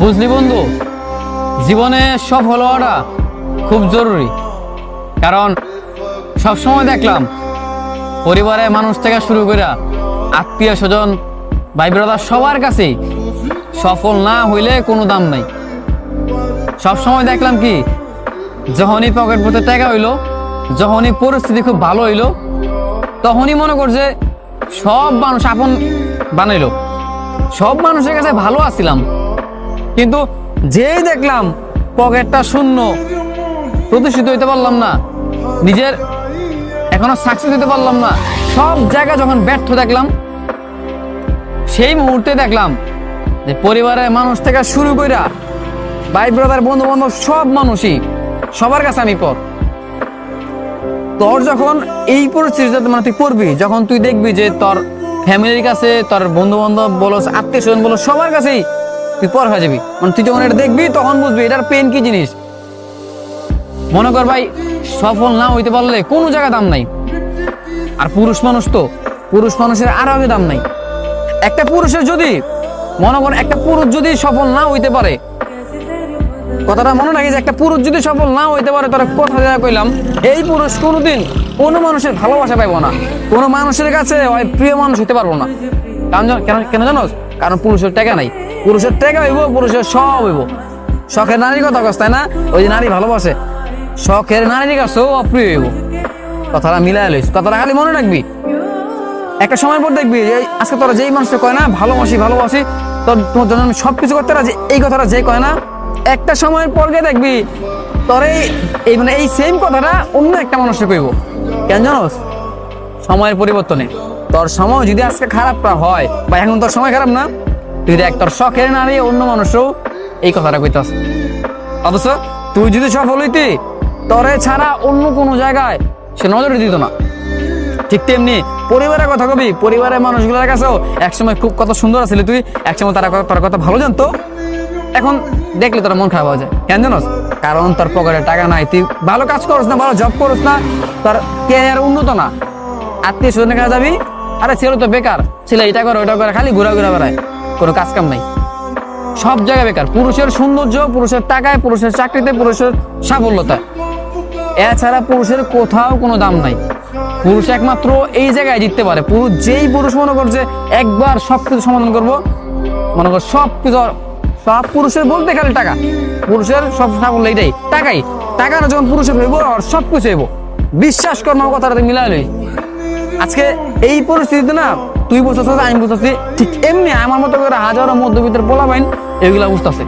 বুঝলি বন্ধু? জীবনে সফল হওয়াটা খুব জরুরি। কারণ সবসময় দেখলাম, পরিবারের মানুষ থেকে শুরু করে আত্মীয় স্বজন, ভাই ব্রাদার সবার কাছে সফল না হইলে কোনো দাম নাই। সবসময় দেখলাম কি, যখনই পকেট পথে টাকা হইল, যখনই পরিস্থিতি খুব ভালো হইল, তখনই মনে করছে সব মানুষ আপন বানাইলো। সব মানুষের কাছে ভালো আছিলাম। কিন্তু যেই দেখলাম পকেটটা শূন্য, প্রতিষ্ঠিত হইতে পারলাম না, নিজের এখনও সাকসেস দিতে পারলাম না, সব জায়গা যখন ব্যর্থ দেখলাম, সেই মুহূর্তে দেখলাম যে পরিবারের মানুষ থেকে শুরু কইরা ভাই ব্রাদার বন্ধু বান্ধব সব মানুষই সবার কাছে আমি পর তোর যখন এই পরিস্থিতিতে মানে তুই পড়বি, যখন তুই দেখবি যে তোর ফ্যামিলির কাছে তোর বন্ধু বান্ধব বলো আত্মীয় স্বজন বলো, সবার কাছেই তুই পর হয়ে যাবি। মানে তুই যখন এটা দেখবি, তখন বুঝবি এটার পেন কি জিনিস। মনে কর ভাই, সফল না হইতে পারলে কোনো জায়গা দাম নাই। আর পুরুষ মানুষ তো, পুরুষ মানুষের আরও আগে দাম নাই। একটা পুরুষের যদি, মনে কর একটা পুরুষ যদি সফল না হইতে পারে, কথাটা মনে রাখি যে একটা পুরুষ যদি সফল না হইতে পারে, তারা কথা দেওয়া কইলাম, এই পুরুষ কোনোদিন কোনো মানুষের ভালোবাসা পাইবো না। কোনো মানুষের কাছে প্রিয় মানুষ হইতে পারব না। কারণ জানো- কেন কেন জানোস? কারণ পুরুষের টাকা নাই। পুরুষের টাকা হইব, পুরুষের সব হইব। শখের নারীর কথা কস, তাই না? ওই যে নারী ভালোবাসে। শখের নারীর কাছেও অপ্রিয় হইব। কথাটা মিলাই লইস, কথাটা খালি মনে রাখবি। একটা সময় পর দেখবি যে আজকে তোরা যেই মানুষটা কয় না, ভালোবাসি ভালোবাসি, তোর তোমার জন্য আমি সব কিছু করতে রাজি, এই কথাটা যে কয় না, একটা সময়ের পর গিয়ে দেখবি তোর এই মানে এই সেম কথাটা অন্য একটা মানুষকে কইব। কেন জানোস? সময়ের পরিবর্তনে। তোর সময় যদি আজকে খারাপটা হয়, বা এখন তোর সময় খারাপ না, তুই দেখ, তোর শখের নারী অন্য মানুষও এই কথাটা কইতাস অবশ্য তুই যদি সফল হইতি, তরে ছাড়া অন্য কোনো জায়গায় সে নজরে দিত না। ঠিক তেমনি পরিবারের কথা কবি, পরিবারের মানুষগুলোর কাছেও একসময় খুব কত সুন্দর আছিলি তুই, একসময় তারা তোর কথা ভালো জানতো। এখন দেখলে তোর মন খারাপ হয়ে যায়। কেন জানোস? কারণ তোর পকেটে টাকা নাই, তুই ভালো কাজ করস না, ভালো জব করস না, তোর ক্যারিয়ার উন্নত না। আত্মীয় স্বজনের কাছে যাবি আরে ছেলে তো বেকার। ছেলে, এটা করে, ওটা করে, খালি ঘুরা ঘুরা বেড়ায়। কোনো কাজ কাম নাই। সব জায়গায় বেকার। পুরুষের সৌন্দর্য, পুরুষের টাকায়, পুরুষের চাকরিতে, পুরুষের সাফল্যতা এছাড়া পুরুষের কোথাও কোনো দাম নাই। পুরুষ একমাত্র এই জায়গায় জিততে পারে। পুরুষ যেই পুরুষ মনে করছে, একবার সব কিছু সমাধান করব, মনে কর সব কিছু সব পুরুষের বলতে খালি টাকা। পুরুষের সব সাফল্য এইটাই টাকাই। টাকা যখন পুরুষের হইব আর সব কিছু হইব। বিশ্বাস কর্ম কথাটা মিলাই লই আজকে এই পরিস্থিতিতে না তুই বুঝতেছিস আমি বুঝতেছি ঠিক এমনি আমার মতো করে হাজারো মধ্যবিত্তের পোলা বাইন এগুলা বুঝতেছে।